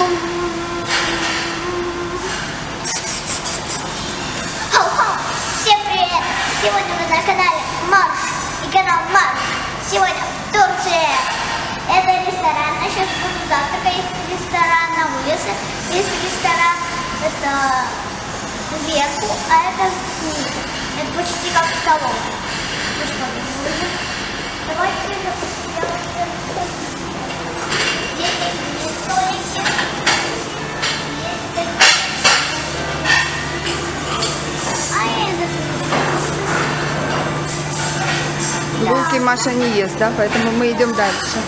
Хау-хау! Всем привет! Сегодня мы на канале Марш и канал Марш. Сегодня в Турции. Это ресторан. Я сейчас буду завтракать. Есть ресторан на улице. Есть ресторан это сверху, а это снизу. Это почти как столовая. Ну что? Давайте сделаем. Здесь есть столики. Есть такие. А это Булки Маша не ест, да? Поэтому мы идем дальше.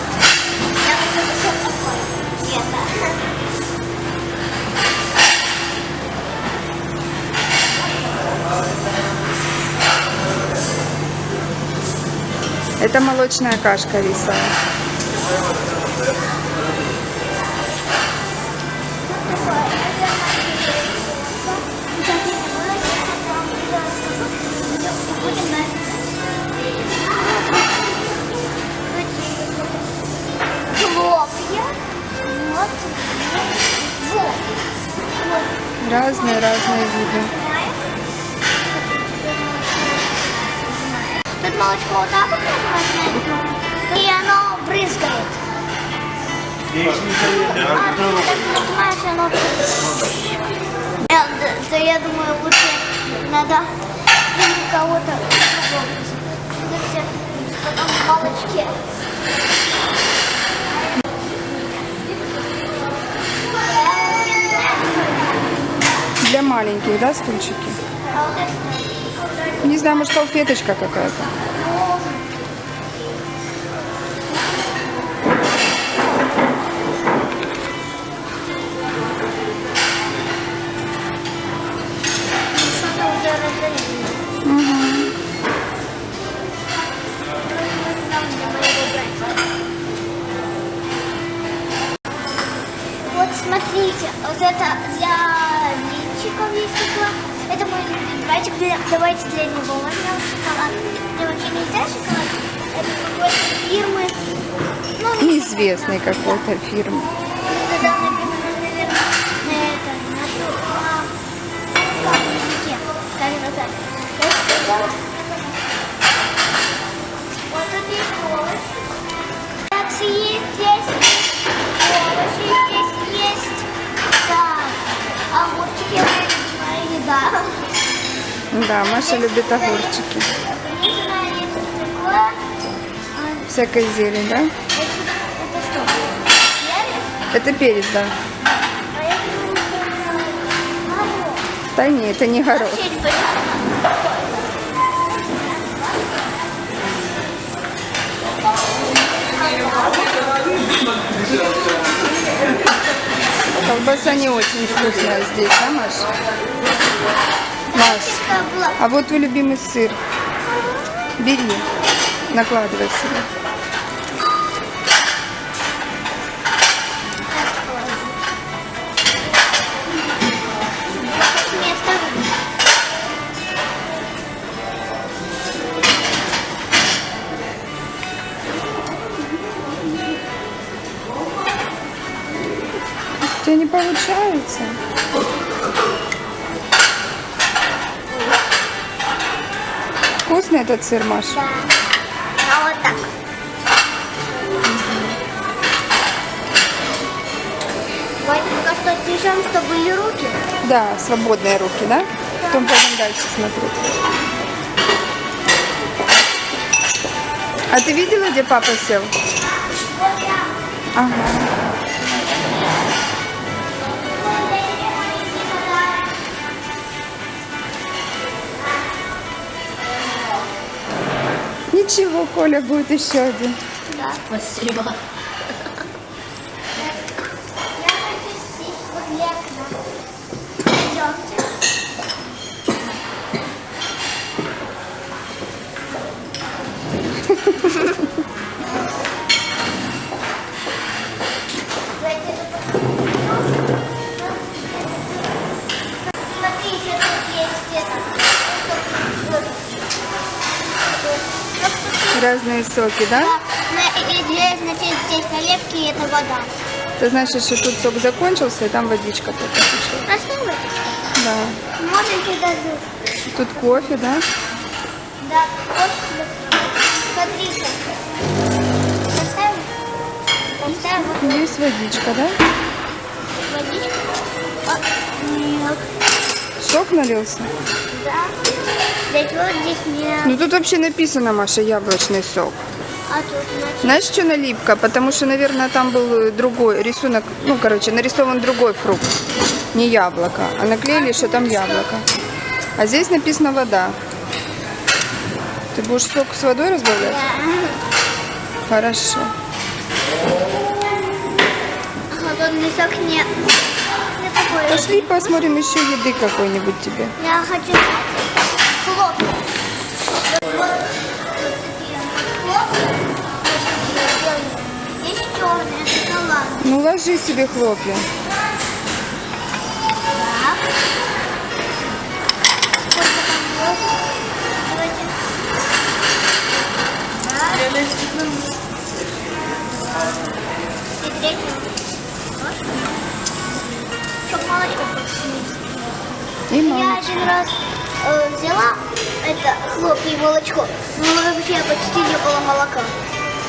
Это молочная кашка рисовая. Вот. Разные-разные виды. Тут молочко вот так вот и оно брызгает. Я- да, я думаю, лучше надо кого-то Потом в молочке. Для маленьких, да, стульчики? Не знаю, может, салфеточка какая-то. Смотрите, вот это для линчиков есть такое. Это мой любимый братик. Давайте для него возьмем шоколад. Мне вообще нельзя шоколад. Это какой-то фирмы. Ну, не Неизвестной какой-то фирмы. Наверное, на это, на на. Вот Да, Маша любит огурчики. Всякой зелень, да? Это? Перец? Да. Да не, это не горох. Колбаса не очень вкусная здесь, да, Маш? Маш, а вот твой любимый сыр. Бери, накладывай себе. Вкусный этот сыр, Маш? Да. А вот так. Пока что отвяжем, чтобы были руки. Да, свободные руки, да? Потом пойдем дальше смотреть. А ты видела, где папа сел? Ага. Ничего, Коля будет еще один. Да. Спасибо. Разные соки, да? Да, и для, значит, здесь наливки и это вода. Это значит, что тут сок закончился, и там водичка только пошла. Основывай. Да. Можете даже. Тут кофе, да? Да, вот, смотрите. Поставим. Поставим Есть водичка, да? водичку. А, нет. Сок налился? Да. Ведь вот здесь нет. Ну тут вообще написано, Маша, яблочный сок. А тут значит. Знаешь, что налипка? Потому что, наверное, там был э, другой рисунок, ну, короче, нарисован другой фрукт. Не яблоко, а наклеили, что там яблоко. А здесь написано вода. Ты будешь сок с водой разбавлять? Да. Хорошо. Холодный сок не, не такой. Пошли посмотрим еще еды какой-нибудь тебе. Я хочу хлопья. Ну, ложи себе хлопья. Один раз э, взяла это хлопья и молочко, но вообще почти не было молока.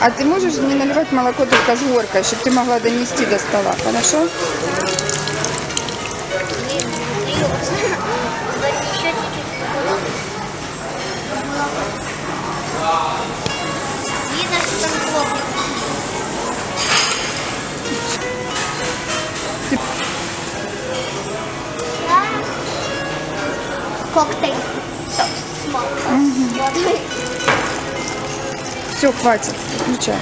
А ты можешь не наливать молоко только с горкой, чтобы ты могла донести до стола, хорошо? Видно, что там хлопья. Коктейль. С молоком. Все, хватит, включай.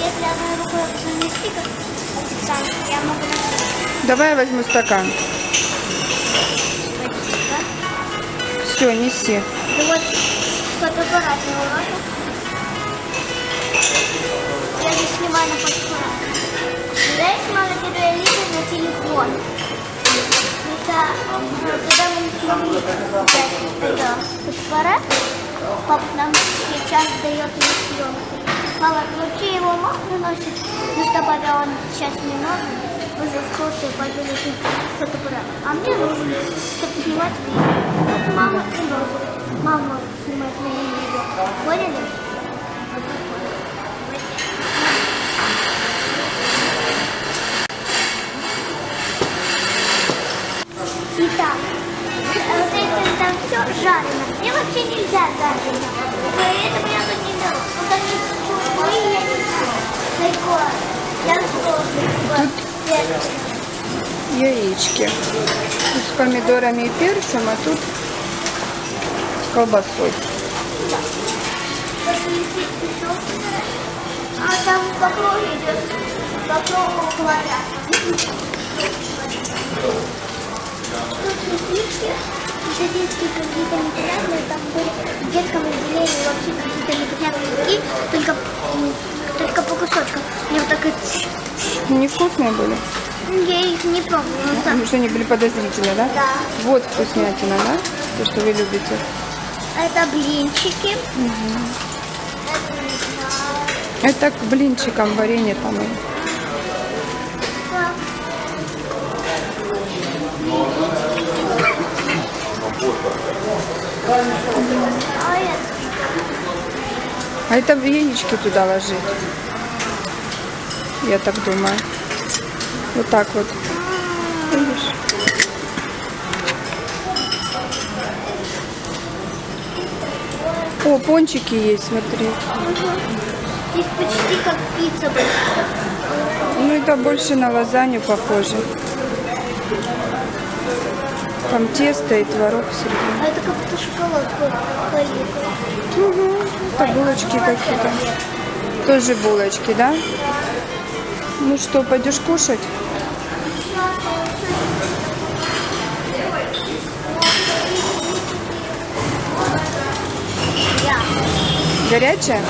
Если одной рукой занести, как официант, я могу носить. Давай я возьму стакан. Все, неси. Да вот фотоаппарат не снимаю на фотоаппарат. Знаешь, надо перелезть на телефон. Это, когда мы смогли взять это фотоаппарат, папа нам сейчас дает на съемки. Мама, вообще его мама носит, но с тобой он сейчас не нужен. Уже в школе пойдет фотоаппарат. А мне нужен, чтобы снимать видео. Мама и носит. Мама снимает на видео. Поняли? Все жарено. Мне вообще нельзя жарено. Поэтому я тут не беру. Вот они сухие, я не знаю. Я тоже. Яички. Тут с помидорами и перцем, а тут с колбасой. А там по кругу идет, по кругу квадрат. Тут сосиски какие-то непонятные, там были в детском отделении вообще какие-то непонятные такие, только, только по кусочкам. Мне вот так и... Невкусные были? Я их не пробовала. Потому что они были подозрительные, да? Да. Вот вкуснятина, да? То, что вы любите. Это блинчики. Это не знаю. Это к блинчикам варенье там. А это? Яички туда ложить. Я так думаю. Вот так вот. Видишь? О, пончики есть, смотри. Здесь почти как пицца. Ну, это больше на лазанью похоже. Там тесто и творог в середине. А это как будто шоколадку полито. Угу. Это булочки какие-то. Тоже булочки, да? Ну что, пойдешь кушать? Горячая?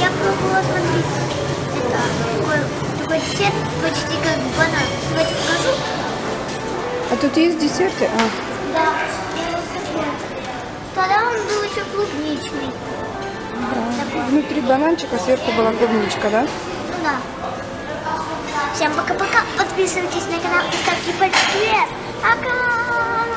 Я пробовала смотреть десерт почти как банан. Давайте покажу. А тут есть десерты? А. Да. Тогда он был еще клубничный. Да. Внутри бананчика, сверху была клубничка, да? Ну да. Всем пока-пока. Подписывайтесь на канал и ставьте пальчики вверх. Пока!